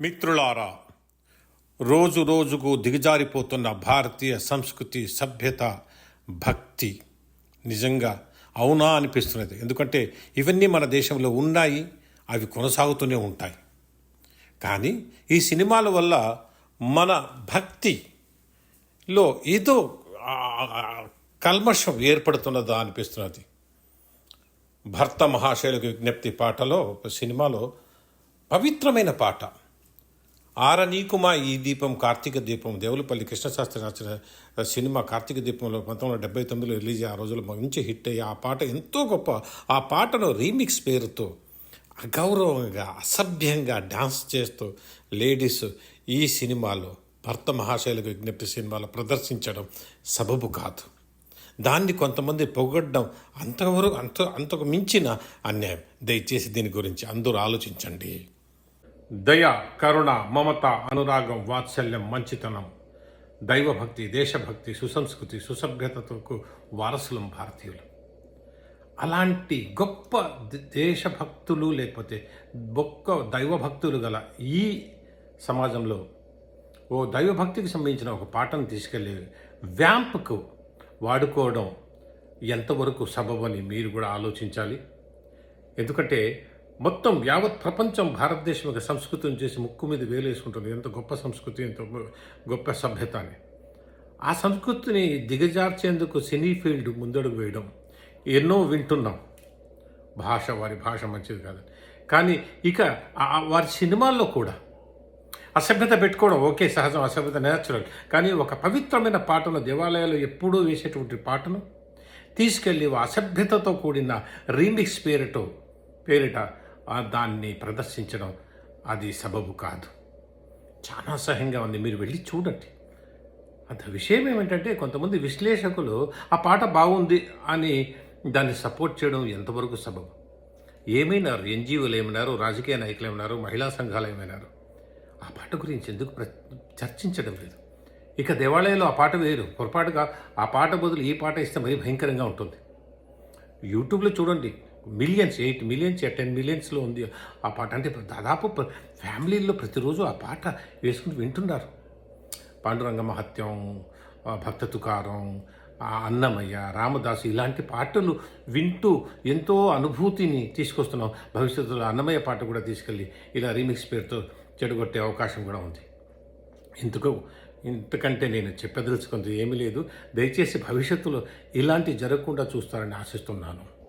మిత్రులారా రోజు రోజుకు దిగజారిపోతున్న భారతీయ సంస్కృతి సభ్యత భక్తి నిజంగా అవునా అనిపిస్తున్నది. ఎందుకంటే ఇవన్నీ మన దేశంలో ఉన్నాయి అవి కొనసాగుతూనే ఉంటాయి. కానీ ఈ సినిమాల వల్ల మన భక్తిలో ఏదో కల్మషం ఏర్పడుతున్నదా అనిపిస్తున్నది. భర్త మహాశైలకు విజ్ఞప్తి పాటలో ఒక సినిమాలో పవిత్రమైన పాట. ఆరనీకుమా ఈ దీపం కార్తీక దీపం. దేవులపల్లి కృష్ణశాస్త్రి రాసిన సినిమా కార్తీక దీపంలో పంతొమ్మిది వందల డెబ్బై తొమ్మిదిలో రిలీజ్ ఆ రోజుల్లో మంచి హిట్ అయ్యి ఆ పాట ఎంతో గొప్ప. ఆ పాటను రీమిక్స్ పేరుతో అగౌరవంగా అసభ్యంగా డాన్స్ చేస్తూ లేడీస్ ఈ సినిమాలో భర్త మహాశైలకు విజ్ఞప్తి సినిమాలో ప్రదర్శించడం సబబు కాదు. దాన్ని కొంతమంది పొగడ్డం అంతవరకు అంత అంతకు మించిన అన్యాయం. దయచేసి దీని గురించి అందరూ ఆలోచించండి. దయ కరుణ మమత అనురాగం వాత్సల్యం మంచితనం. దైవభక్తి దేశభక్తి సుసంస్కృతి సుసభ్యతకు వారసులం భారతీయులు. అలాంటి గొప్ప ద- దేశభక్తులు లేకపోతే గొప్ప దైవభక్తులు గల ఈ సమాజంలో ఓ దైవభక్తికి సంబంధించిన ఒక పాఠం తీసుకెళ్ళి వ్యాంప్కు వాడుకోవడం ఎంతవరకు సబబని మీరు కూడా ఆలోచించాలి. ఎందుకంటే మొత్తం యావత్ ప్రపంచం భారతదేశం యొక్క సంస్కృతిని చేసి ముక్కు మీద వేలేసుకుంటుంది. ఎంత గొప్ప సంస్కృతి ఎంత గొప్ప సభ్యత అని. ఆ సంస్కృతిని దిగజార్చేందుకు సినీ ఫీల్డ్ ముందడుగు వేయడం ఎన్నో వింటున్నాం. భాష వారి భాష మంచిది కాదు. కానీ ఇక ఆ- వారి సినిమాల్లో కూడా అసభ్యత పెట్టుకోవడం ఓకే సహజం అసభ్యత నేచురల్ కానీ ఒక పవిత్రమైన పాటను దేవాలయాలు ఎప్పుడూ వేసేటువంటి పాటను తీసుకెళ్ళి అసభ్యతతో కూడిన రీమిక్స్ పేరుతో పేరిట దాన్ని ప్రదర్శించడం అది సబబు కాదు. చాలా అసహ్యంగా ఉంది. మీరు వెళ్ళి చూడండి. అంత విషయం ఏమిటంటే కొంతమంది విశ్లేషకులు ఆ పాట బాగుంది అని దాన్ని సపోర్ట్ చేయడం ఎంతవరకు సబబు? ఏమైనారు ఎన్జిఓలు ఏమన్నారు రాజకీయ నాయకులు ఏమన్నారు మహిళా సంఘాలు ఏమైనారు? ఆ పాట గురించి ఎందుకు ప్ర చర్చించడం లేదు. ఇక దేవాలయంలో ఆ పాట వేరు పొరపాటుగా ఆ పాట బదులు ఈ పాట ఇస్తే మరీ భయంకరంగా ఉంటుంది. యూట్యూబ్లో చూడండి. మిలియన్స్ ఎయిట్ మిలియన్స్ టెన్ మిలియన్స్లో ఉంది. ఆ పాట అంటే దాదాపు ఫ్యామిలీలో ఫ్యామిలీల్లో ప్రతిరోజు ఆ పాట వేసుకుని వింటున్నారు. పాండురంగ మహత్యం భక్త తుకారం అన్నమయ్య రామదాసు ఇలాంటి పాటలు వింటూ ఎంతో అనుభూతిని తీసుకొస్తున్నాం. భవిష్యత్తులో అన్నమయ్య పాట కూడా తీసుకెళ్ళి ఇలా రీమిక్స్ పేరుతో చెడగొట్టే అవకాశం కూడా ఉంది. ఇందుకు ఇంతకంటే నేను చెప్పదలుచుకుంది ఏమీ లేదు. దయచేసి భవిష్యత్తులో ఇలాంటి జరగకుండా చూస్తారని ఆశిస్తున్నాను.